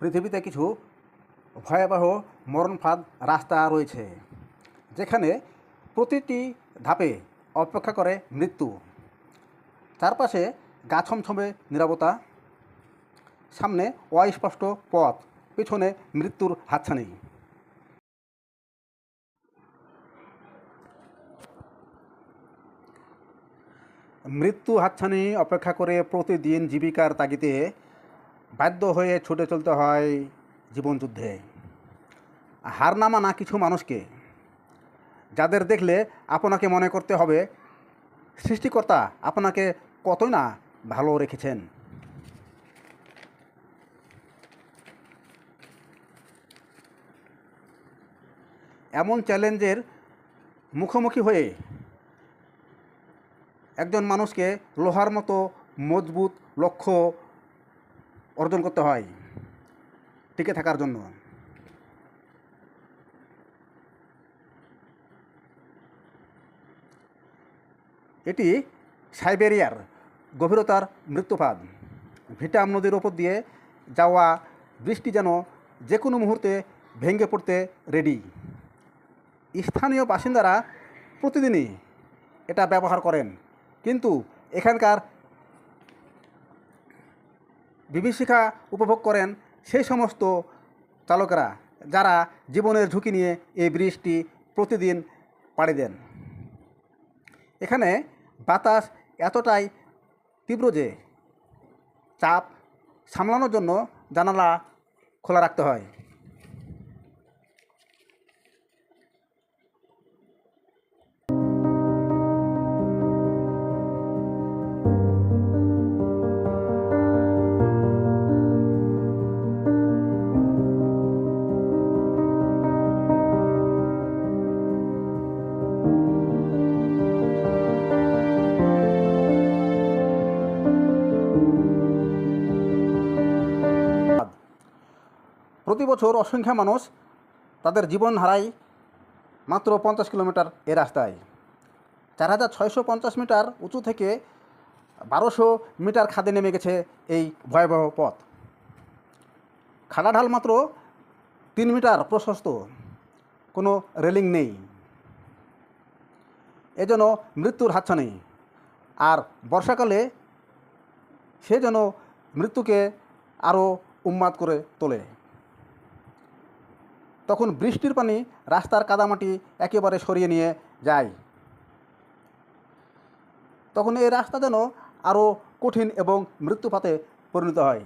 পৃথিবীতে কিছু ভয়াবহ মরণফাঁদ রাস্তা রয়েছে, যেখানে প্রতিটি ধাপে অপেক্ষা করে মৃত্যু। চারপাশে গা ছমছমে নিরবতা, সামনে অস্পষ্ট পথ, পিছনে মৃত্যুর হাতছানি। মৃত্যু হাতছানি অপেক্ষা করে প্রতিদিন জীবিকার তাগিদে বাধ্য হয়ে ছুটে চলতে হয় জীবনযুদ্ধে হার না কিছু মানুষকে, যাদের দেখলে আপনাকে মনে করতে হবে, সৃষ্টিকর্তা আপনাকে কতই না ভালো রেখেছেন। এমন চ্যালেঞ্জের মুখোমুখি হয়ে একজন মানুষকে লোহার মতো মজবুত লক্ষ্য অর্জন করতে হয়, টিকে থাকার জন্য। এটি সাইবেরিয়ার গভীরতার মৃত্যুপাত। ভিটাম নদীর ওপর দিয়ে যাওয়া বৃষ্টি যেন যে কোনো মুহূর্তে ভেঙে পড়তে রেডি স্থানীয় বাসিন্দারা প্রতিদিনই এটা ব্যবহার করেন, কিন্তু এখানকার বিভীষিকা উপভোগ করেন সেই সমস্ত চালকরা যারা জীবনের ঝুঁকি নিয়ে এই ব্রিজটি প্রতিদিন পাড়ি দেন। এখানে বাতাস এতটাই তীব্র যে চাপ সামলানোর জন্য জানালা খোলা রাখতে হয়। প্রতি বছর অসংখ্য মানুষ তাদের জীবন হারায় মাত্র পঞ্চাশ কিলোমিটার এ রাস্তায়। চার হাজার ছয়শো পঞ্চাশ মিটার উঁচু থেকে বারোশো মিটার খাদে নেমে গেছে এই ভয়াবহ পথ। খাড়াঢাল মাত্র তিন মিটার প্রশস্ত, কোনো রেলিং নেই। এজন্য মৃত্যুর হাতছানি আর বর্ষাকালে সে যেন মৃত্যুকে আরও উন্মাদ করে তোলে। তখন বৃষ্টির পানি রাস্তার কাদামাটি একেবারে সরিয়ে নিয়ে যায়। তখন এই রাস্তা যেন আরও কঠিন এবং মৃত্যুপাতে পরিণত হয়।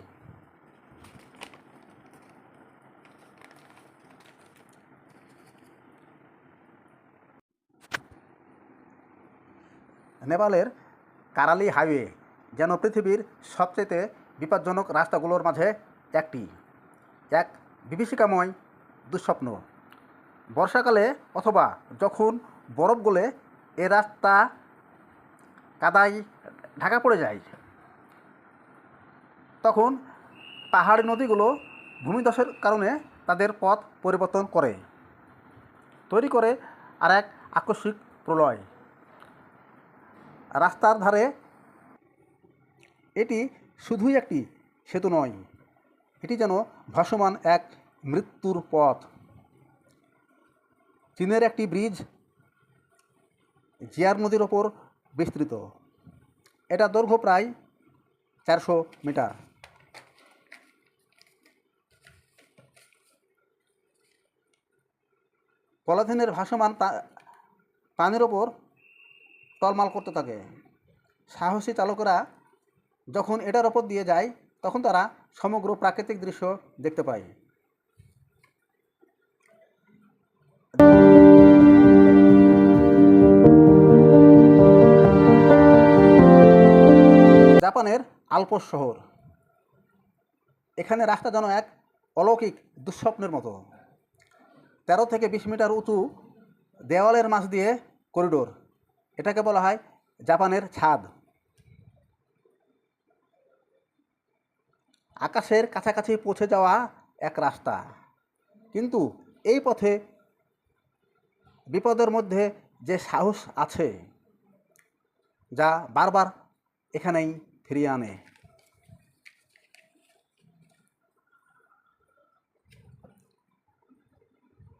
নেপালের কারালি হাইওয়ে যেন পৃথিবীর সবচেয়ে বিপজ্জনক রাস্তাগুলোর মাঝে একটি। এক বিভীষিকাময় দুঃস্বপ্ন। বর্ষাকালে অথবা যখন বরফ গলে এ রাস্তা কাদায় ঢাকা পড়ে যায়, তখন পাহাড়ি নদীগুলো ভূমিধসের কারণে তাদের পথ পরিবর্তন করে, তৈরি করে আর এক আকস্মিক প্রলয়। রাস্তার ধারে এটি শুধুই একটি সেতু নয়, এটি যেন ভাসমান এক মৃত্যুর পথ। চীনের একটি ব্রিজ জিয়ার নদীর ওপর বিস্তৃত। এটা দৈর্ঘ্য প্রায় চারশো মিটার। পলাথিনের ভাসমান পানির ওপর টলমাল করতে থাকে। সাহসী চালকরা যখন এটার ওপর দিয়ে যায়, তখন তারা সমগ্র প্রাকৃতিক দৃশ্য দেখতে পায়। জাপানের আলপস শহর। এখানে রাস্তা যেন এক অলৌকিক দুঃস্বপ্নের মতো। তেরো থেকে বিশ মিটার উঁচু দেওয়ালের মাঝ দিয়ে করিডোর, এটাকে বলা হয় জাপানের ছাদ। আকাশের কাছাকাছি পৌঁছে যাওয়া এক রাস্তা। কিন্তু এই পথে বিপদের মধ্যে যে সাহস আছে, যা বারবার এখানেই ফিরিয়ে আনে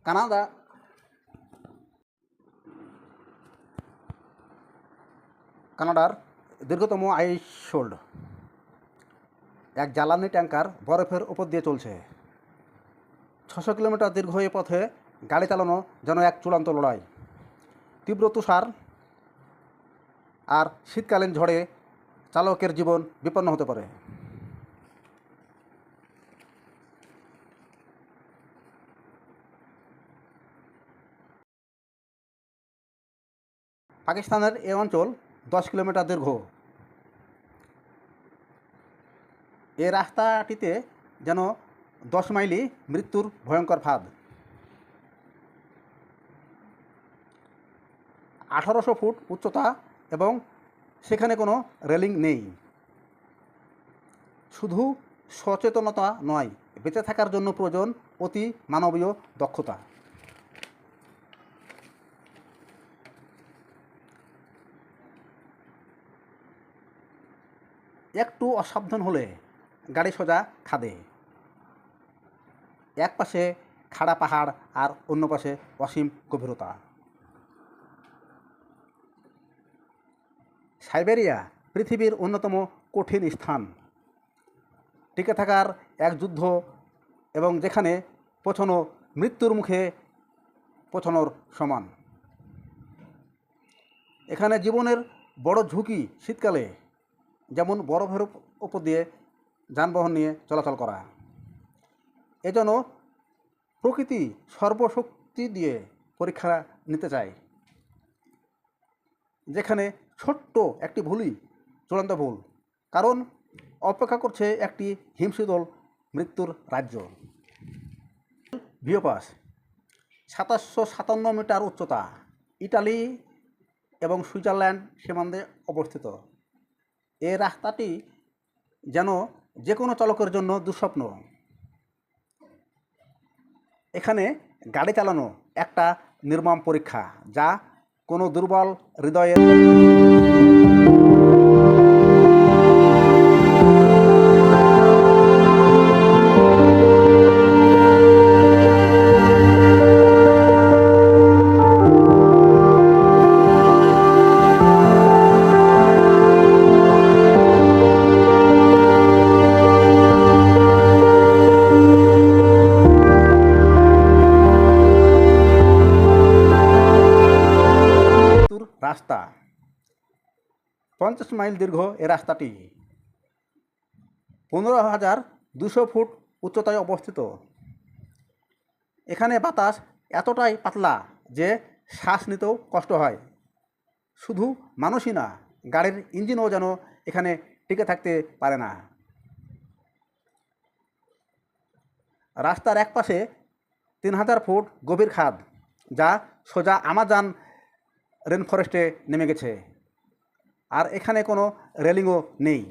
কানাডা কানাডার দীর্ঘতম আইস শোল্ড। এক জ্বালানি ট্যাঙ্কার বরফের উপর দিয়ে চলছে। ছশো কিলোমিটার দীর্ঘ এই পথে গাড়ি চালানো যেন এক চূড়ান্ত লড়াই। তীব্র তুষার আর শীতকালীন ঝড়ে চালকের জীবন বিপন্ন হতে পারে। পাকিস্তানের এ অঞ্চল দশ কিলোমিটার দীর্ঘ। এ রাস্তাটিতে যেন দশ মাইলই মৃত্যুর ভয়ঙ্কর ফাঁদ। আঠারোশো ফুট উচ্চতা এবং সেখানে কোনো রেলিং নেই। শুধু সচেতনতা নয়, বেঁচে থাকার জন্য প্রয়োজন অতি মানবীয় দক্ষতা। একটু অসাবধান হলে গাড়ি সোজা খাদে। এক পাশে খাড়া পাহাড় আর অন্য পাশে অসীম গভীরতা। সাইবেরিয়া পৃথিবীর অন্যতম কঠিন স্থান। টিকে থাকার এক যুদ্ধ এবং যেখানে পছনো মৃত্যুর মুখে পছনোর সমান। এখানে জীবনের বড় ঝুঁকি শীতকালে, যেমন বরফের উপ- উপর দিয়ে যানবাহন নিয়ে চলাচল করা। এজন্য প্রকৃতি সর্বশক্তি দিয়ে পরীক্ষা নিতে চায়। যেখানে ছোট্ট একটি ভুলই চূড়ান্ত ভুল। কারণ অপেক্ষা করছে একটি হিমশীতল মৃত্যুর রাজ্য। ভিওপাস, সাতাশশো সাতান্ন মিটার উচ্চতা, ইটালি এবং সুইজারল্যান্ড সীমান্তে অবস্থিত। এই রাস্তাটি যেন যে কোনো চালকের জন্য দুঃস্বপ্ন। এখানে গাড়ি চালানো একটা নির্মম পরীক্ষা, যা কোনো দুর্বল হৃদয়ের রাস্তা। পঞ্চাশ মাইল দীর্ঘ এ রাস্তাটি। পনেরো হাজার দুশো ফুট উচ্চতায় অবস্থিত। এখানে বাতাস এতটাই পাতলা যে শ্বাস নিতেও কষ্ট হয়। শুধু মানুষই না, গাড়ির ইঞ্জিনও যেন এখানে টিকে থাকতে পারে না। রাস্তার এক পাশে তিন হাজার ফুট গভীর খাদ, যা সোজা আমাজন রেন ফরেস্টে নেমে গেছে। আর এখানে কোনো রেলিংও নেই।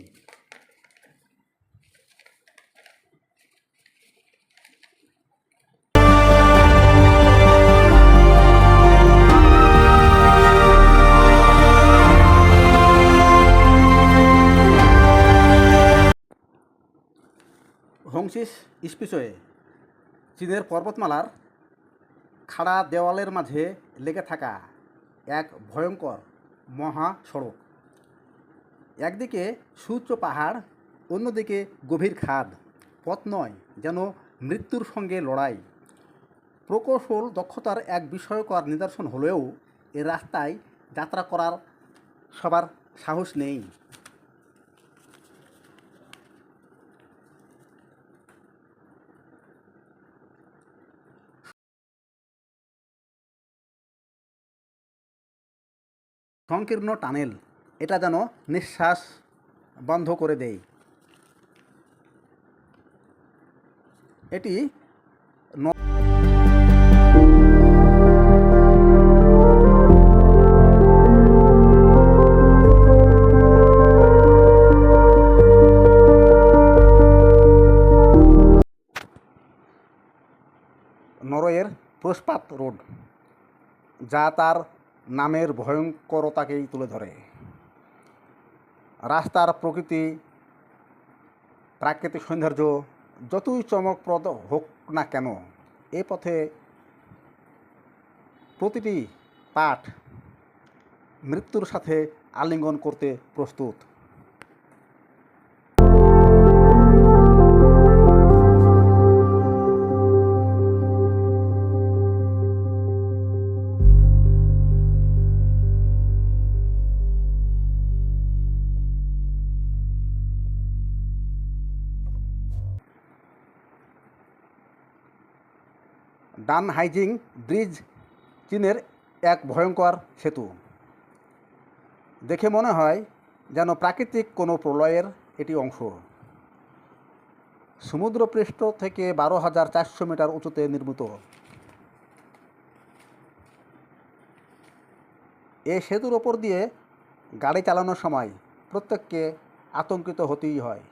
হোংসিস স্পিসওয়ে চীনের পর্বতমালার খাড়া দেওয়ালের মাঝে লেগে থাকা এক ভয়ঙ্কর মহাসড়ক একদিকে সূচ পাহাড়, অন্যদিকে গভীর খাদ। পথ নয় যেন মৃত্যুর সঙ্গে লড়াই। প্রকৌশল দক্ষতার এক বিষয়কর নিদর্শন হলেও এ রাস্তায় যাত্রা করার সবার সাহস নেই। সংকীর্ণ টানেল এটা যেন নিঃশ্বাস বন্ধ করে দেয়। এটি নরওয়ের প্রস্পাত রোড যা তার নামের ভয়ঙ্করতাকেই তুলে ধরে। রাস্তার প্রকৃতি, প্রাকৃতিক সৌন্দর্য যতই চমকপ্রদ হোক না কেন, এ পথে প্রতিটি পাঠ মৃত্যুর সাথে আলিঙ্গন করতে প্রস্তুত। ডান হাইজিং ব্রিজ চীনের এক ভয়ঙ্কর সেতু। দেখে মনে হয় যেন প্রাকৃতিক কোনো প্রলয়ের এটি অংশ। সমুদ্রপৃষ্ঠ থেকে বারো হাজার চারশো মিটার উঁচুতে নির্মিত। এ সেতুর ওপর দিয়ে গাড়ি চালানোর সময় প্রত্যেককে আতঙ্কিত হতেই হয়।